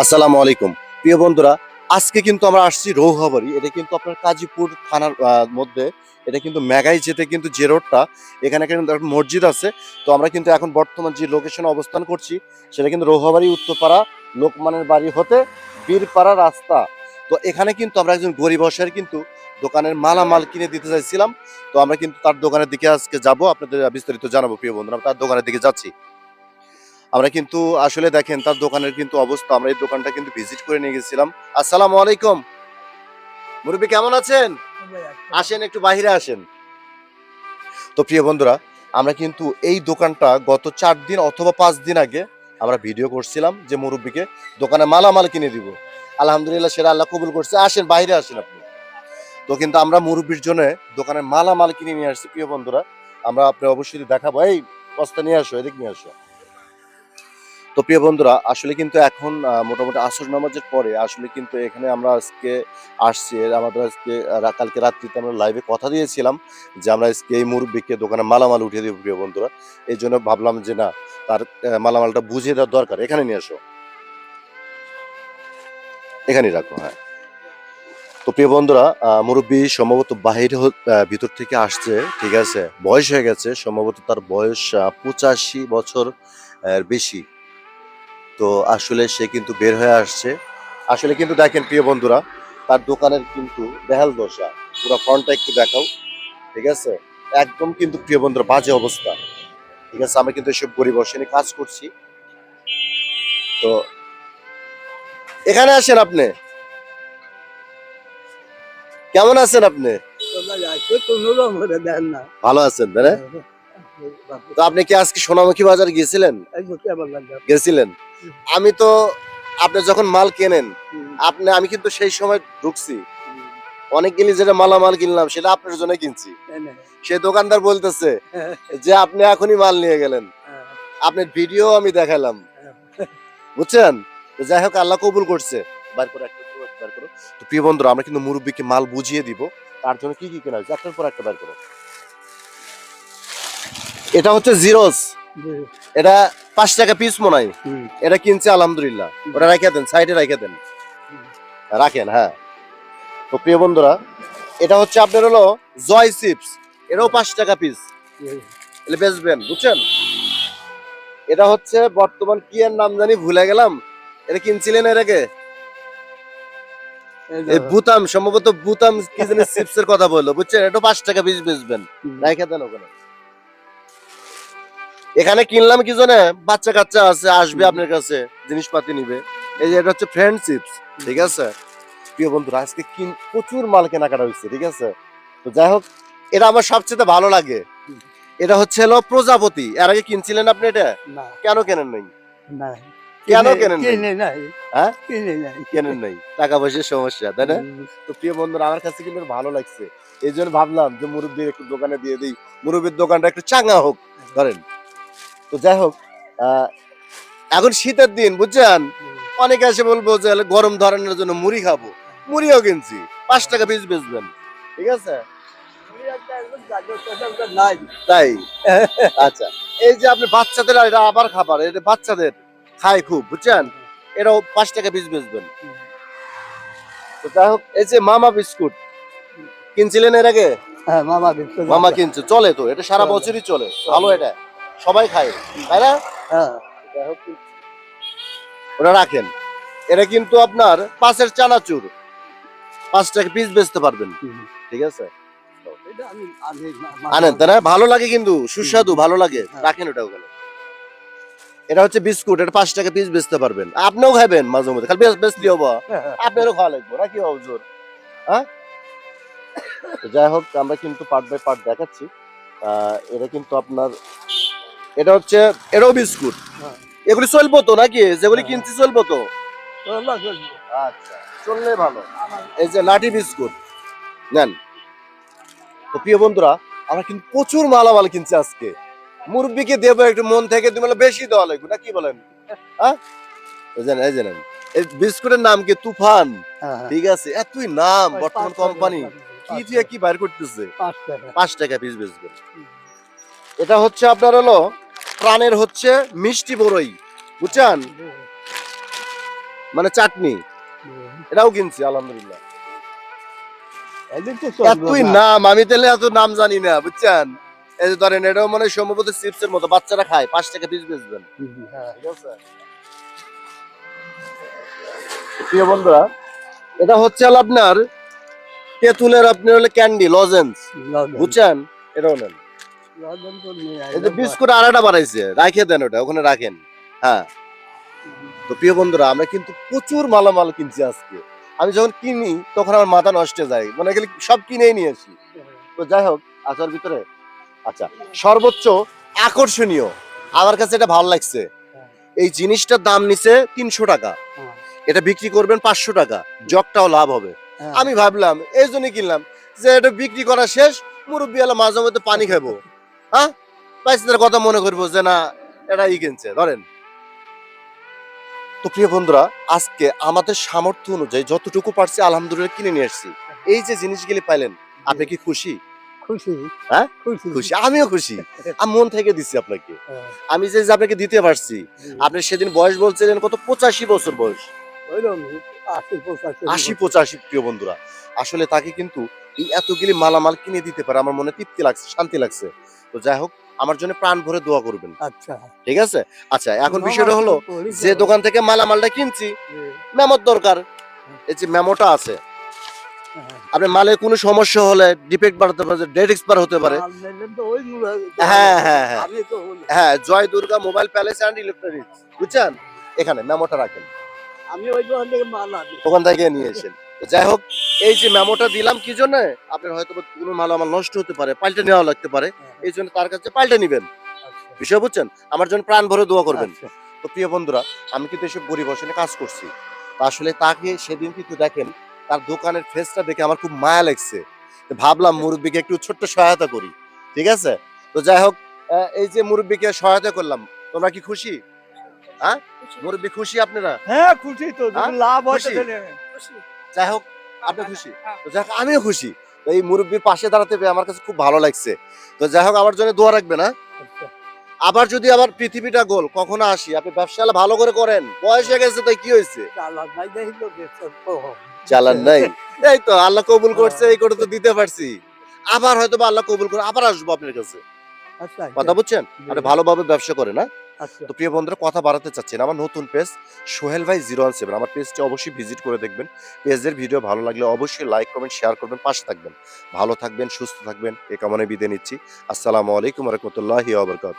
আসসালামু আলাইকুম। প্রিয় বন্ধুরা, আজকে কিন্তু আমরা আসছি রৌহাবাড়ি। এটা কিন্তু আপনার কাজীপুর থানার মধ্যে। এটা কিন্তু মেঘাই যেতে কিন্তু যে রোডটা, এখানে কিন্তু একটা মসজিদ আছে। তো আমরা কিন্তু এখন বর্তমান যে লোকেশনে অবস্থান করছি, সেটা কিন্তু রৌহাবাড়ি উত্তরপাড়া লোকমানের বাড়ি হতে বীরপাড়া রাস্তা। তো এখানে কিন্তু আমরা একজন গরিব বসের কিন্তু দোকানের মালামাল কিনে দিতে চাইছিলাম। তো আমরা কিন্তু তার দোকানের দিকে আজকে যাব। আপনাদের বিস্তারিত জানাব, প্রিয় বন্ধুরা। তার দোকানের দিকে যাচ্ছি। আমরা কিন্তু আসলে দেখেন তার দোকানের কিন্তু অবস্থা, আমরা এই দোকানটা কিন্তু ভিজিট করে নিয়ে গেছিলাম। আসসালামু আলাইকুম। মুরব্বী কেমন আছেন? আসেন, একটু বাইরে আসেন। তো প্রিয় বন্ধুরা, আমরা কিন্তু এই দোকানটা গত চার দিন অথবা পাঁচ দিন আগে আমরা ভিডিও করছিলাম যে মুরব্বীকে দোকানে মালামাল কিনে দিব। আলহামদুলিল্লাহ সেটা আল্লাহ কবুল করছে। আসেন, বাইরে আসেন আপনি। তো কিন্তু আমরা মুরব্বীর জন্য দোকানে মালামাল কিনে নিয়ে আসছি। প্রিয় বন্ধুরা, আমরা আপনি অবশ্যই দেখাবো। এই, বস্তা নিয়ে আসো, এদিক নিয়ে আসো। তো প্রিয় বন্ধুরা, আসলে কিন্তু এখন মোটামুটি আসর নামাজের পরে আসলে কিন্তু এখানে আমরা আজকে আসছি। আমাদের আজকে কালকে রাত্রিতে আমরা লাইভে কথা দিয়েছিলাম যে আমরা আজকে এই মুরব্বীকে দোকানে মালামাল উঠিয়ে দেবো প্রিয় বন্ধুরা। এই জন্য ভাবলাম যে না, তার মালামালটা বুঝিয়ে দেওয়ার দরকার। এখানে নিয়ে আসো। এখানেই রাখো হ্যাঁ। তো প্রিয় বন্ধুরা মুরব্বী সম্ভবত বাহিরে ভিতর থেকে আসছে, ঠিক আছে? বয়স হয়ে গেছে, সম্ভবত তার বয়স পঁচাশি বছর বেশি। তো আসলে সে কিন্তু বের হয়ে আসছে। আসলে কিন্তু দেখেন প্রিয় বন্ধুরা তার দোকানের কিন্তু বেহাল দশা। পুরো ফ্রন্টটা একটু দেখাও ঠিক আছে? একদম কিন্তু প্রিয় বন্ধুরা বাজে অবস্থা। ঠিক আছে আমরা কিন্তু এসব গরিব অসেনে কাজ করছি। তো এখানে আসেন আপনি। কেমন আছেন আপনি? ভালো আছেন তাই না? তো আপনি কি আজকে সোনামুখী বাজার গিয়েছিলেন? গেছিলেন? আমি তো আপনি যখন মাল কেনেন আপনি আমি কিন্তু সেই সময় ঢুকছি। অনেক গেলি যেটা মালামাল কিনলাম সেটা আপনার জন্য কিনছি। সে দোকানদার বলতেছে যে আপনি এখনই মাল নিয়ে গেলেন। আপনার ভিডিও আমি দেখালাম। বুঝছেন? যাই হোক আল্লাহ কবুল করছে। বার করে একটা বার করো। তো প্রিয় বন্ধুরা আমরা কিন্তু মুরব্বীকে মাল বুঝিয়ে দিব। তার জন্য কি কি কেনা হয়েছে? একটার পর একটা বার করো। এটা হচ্ছে জিরোস এটা পাঁচ টাকা পিস মনে হয়। এটা কিনছে আলহামদুলিল্লাহ। ওটা রেখে দেন সাইডে রেখে দেন। রাখেন হ্যাঁ। তো প্রিয় বন্ধুরা এটা হচ্ছে আপনার হলো জয় চিপস। এটাও পাঁচ টাকা পিস এলে বেচবেন বুঝছেন? এটা হচ্ছে বর্তমান কি এর নাম জানি ভুলে গেলাম। এটা কিনছিলেন এর আগে? এই বুতাম সম্ভবত বুতাম কি জানি চিপস এর কথা বলল বুঝছেন? এটা পাঁচ টাকা পিস বেচবেন। রেখে দেন ওখানে। এখানে কিনলাম কি জানে? বাচ্চা কাচ্চা আছে আসবে আপনার কাছে জিনিসপাতি নিবে। এই যে এটা হচ্ছে ফ্রেন্ড চিপস ঠিক আছে? প্রিয় বন্ধুরা আজকে কিন প্রচুর মাল কেনাকাটা হয়েছে ঠিক আছে? তো যাই হোক এটা আমার সবচেয়ে ভালো লাগে। এটা হচ্ছে হলো প্রজাপতি। এর আগে কিনছিলেন আপনি এটা? কেন কেনেন নাই? কেন কেনেন নাই? হ্যাঁ? কেনেন নাই? টাকা পয়সার সমস্যা তাই না? তো প্রিয় বন্ধুরা আমার কাছে কিন্তু ভালো লাগছে। এই জন্য ভাবলাম যে মুরব্বীর একটু দোকানে দিয়ে দিই। মুরব্বীর দোকানটা একটু চাঙ্গা হোক ধরেন। তো যাই হোক এখন শীতের দিন বুঝছেন? অনেকে এসে বলব যে গরম ধরনের জন্য মুড়ি খাব। মুড়িও কিনছি পাঁচ টাকা পিস বেচবেন। ঠিক আছে? তাই? আচ্ছা এই যে আপনি বাচ্চাদের এটা আবার খাবার এটা বাচ্চাদের খায় খুব বুঝছেন? এটাও পাঁচ টাকা পিস বেচবেন। তো যাই হোক এই যে মামা বিস্কুট কিনছিলেন এর আগে? মামা কিনছে চলে তো এটা সারা বছরই চলে ভালো এটা। সবাই খায় তাই না যাই হোক, রাখেন। এটা কিন্তু আপনার পাঁচের চানাচুর। পাঁচ টাকা পিস বেচতে পারবেন। ঠিক আছে? আনেন ভালো লাগে কিন্তু সুস্বাদু ভালো লাগে। হ্যাঁ। রাখেন ওটা ওখানে। এটা হচ্ছে বিস্কুট এটা পাঁচ টাকা পিস বেচতে পারবেন। আপনিও খাবেন মাঝে মধ্যে খালি বেচ বেচলি হব আপনারও খাওয়া লাগবে নাকি হ্যাঁ যাই হোক আমরা কিন্তু পার্ট বাই পার্ট দেখাচ্ছি। এটা কিন্তু আপনার এটা হচ্ছে এটাও বিস্কুট। হ্যাঁ। এগুলি চলবো তো নাকি? যেগুলি হ্যাঁ। কিনছি চলবো তো? আচ্ছা চললে ভালো। এই যে লাঠি বিস্কুট নেন। তো প্রিয় বন্ধুরা আমরা কিন্তু প্রচুর মালামাল কিনছি আজকে। মুরব্বীকে দেবো একটু মন থেকে তুমি বেশি দেওয়া লাগবে না কি বলেন? হ্যাঁ। এই যে নেন, এই বিস্কুটের নাম কি? তুফান? ঠিক আছে এতই নাম বর্তমান কোম্পানি। কি দিয়ে কি বাইর করতেছে? পাঁচ টাকা। Piece biscuit. এটা হচ্ছে আপনার হলো প্রাণের হচ্ছে মিষ্টি বড়ই বুঝছেন? মানে চাটনি। এটাও কিনছি আলহামদুলিল্লাহ। এদিক তো চলবে এতই নাম আমি তাহলে এত নাম জানি না বুঝছেন? এই যে ধরেন এটাও মানে সম্ভবত চিপসের মতো বাচ্চারা খায় পাঁচ টাকা পিস বেচবেন। হ্যাঁ। ঠিক আছে। প্রিয় বন্ধুরা এটা হচ্ছে আপনার তেঁতুলের আপনার হলে ক্যান্ডি লজেন্স। বুঝছেন? এটাও নেন। এই যে বিস্কুট আড়াটা বাড়াইছে রাখিয়ে দেন ওটা ওখানে রাখেন। হ্যাঁ। তো প্রিয় বন্ধুরা আমরা কিন্তু প্রচুর মালামাল কিনছি আজকে। আমি যখন কিনি তখন আমার মাথা নষ্ট যায়। মানে গেলে সব কিনেই নিয়ে আসি। তো যাই হোক আচার ভিতরে। আচ্ছা সর্বোচ্চ আকর্ষণীয়। আমার কাছে এটা ভালো লাগছে। এই জিনিসটার দাম নিছে তিনশো টাকা। এটা বিক্রি করবেন পাঁচশো টাকা। জগটাও লাভ হবে। হ্যাঁ। আমি ভাবলাম এই জন্যই কিনলাম যে এটা বিক্রি করা শেষ মুরব্বী মাঝে মধ্যে পানি খাব হ্যাঁ? বাইসদের কথা মনে করব যে না এটা ই কিনছে ধরেন। তো প্রিয় বন্ধুরা আজকে আমাদের সামর্থ্য অনুযায়ী যতটুকু পারছি আলহামদুলিল্লাহ কিনে নিয়ে আসছি। এই যে জিনিসগুলি পাইলেন আপনি কি খুশি? খুশি। হ্যাঁ? খুশি। খুশি। আমিও খুশি। আমি মন থেকে দিছি আপনাকে। হ্যাঁ। আমি যে যে আপনাকে দিতে পারছি আপনি সেদিন বয়স বলছিলেন কত? পঁচাশি বছর বয়স। ওইরকমই, আশি পঁচাশি। আশি পঁচাশি প্রিয় বন্ধুরা। আসলে তাকে কিন্তু এই এতগুলি মালামাল কিনে দিতে পারে আমার মনে তৃপ্তি লাগছে শান্তি লাগছে। তো যাই হোক আমার জন্য প্রাণ ভরে দোয়া করবেন। আচ্ছা। ঠিক আছে? আচ্ছা এখন বিষয়টা হলো যে দোকান থেকে মালামালটা কিনছি মেমোর দরকার। এই যে মেমোটা আছে। হ্যাঁ। আপনার মালের কোনো সমস্যা হলে ডিফেক্ট বাড়তে পারে ডেট এক্সপায়ার হতে পারে। হ্যাঁ, হ্যাঁ, হ্যাঁ। হ্যাঁ Joy Durga mobile palace and electronics. বুঝছেন? এখানে মেমোটা রাখেন। আমি ওই দোকান থেকে মাল আনি। ওখান থেকে নিয়ে এসেন। যাই হোক এই যে মেমোটা দিলাম কি জন্য? আপনার হয়তো কোনো মাল আমার নষ্ট হতে পারে পাল্টে নেওয়া লাগতে পারে। এই জন্য তার কাছে পাল্টে নিবেন। আচ্ছা, বিষয় বুঝছেন? আমার জন্য প্রাণ ভরে দোয়া করবেন। আচ্ছা। তো প্রিয় বন্ধুরা আমি কিন্তু এসব গরিব বসে কাজ করছি। তো আসলে তাকে সেদিন কিন্তু দেখেন তার দোকানের ফেসটা দেখে আমার খুব মায়া লাগছে। ভাবলাম মুরব্বীকে একটু ছোট্ট সহায়তা করি। ঠিক আছে? তো যাই হোক এই যে মুরব্বীকে সহায়তা করলাম তোমরা কি খুশি? হ্যাঁ? মুরব্বী খুশি আপনারা? হ্যাঁ খুশি তো। হ্যাঁ? লাভ হয় যাই হোক আপনি খুশি? তো যাই হোক আমিও খুশি। তো এই মুরব্বীর পাশে দাঁড়াতে পেরে আমার কাছে খুব ভালো লাগছে। তো যাই হোক আমার জন্য দোয়া রাখবে না আচ্ছা, আবার যদি আবার পৃথিবীটা গোল কখনো আসি আপনি ব্যবসা ভালো করে করেন। বয়স হয়ে গেছে তাই কি হয়েছে? চালান নাই এই তো আল্লাহ কবুল করছে এই করে তো দিতে পারছি। আবার হয়তো আল্লাহ কবুল করে আবার আসব আপনার কাছে। আচ্ছা কথা বুঝছেন? আপনি ভালোভাবে ব্যবসা করেন না আচ্ছা তো প্রিয় বন্ধুরা, কথা বাড়াতে চাচ্ছেন আমার নতুন পেজ সোহেল ভাই জিরো ওয়ান সেভেন। আমার পেজটি অবশ্যই ভিজিট করে দেখবেন। পেজের ভিডিও ভালো লাগলে অবশ্যই লাইক কমেন্ট শেয়ার করবেন, পাশে থাকবেন। ভালো থাকবেন, সুস্থ থাকবেন। এ কামনে বিদায় নিচ্ছি। আসসালামু আলাইকুম রহমতুল্লাহি আবরকাত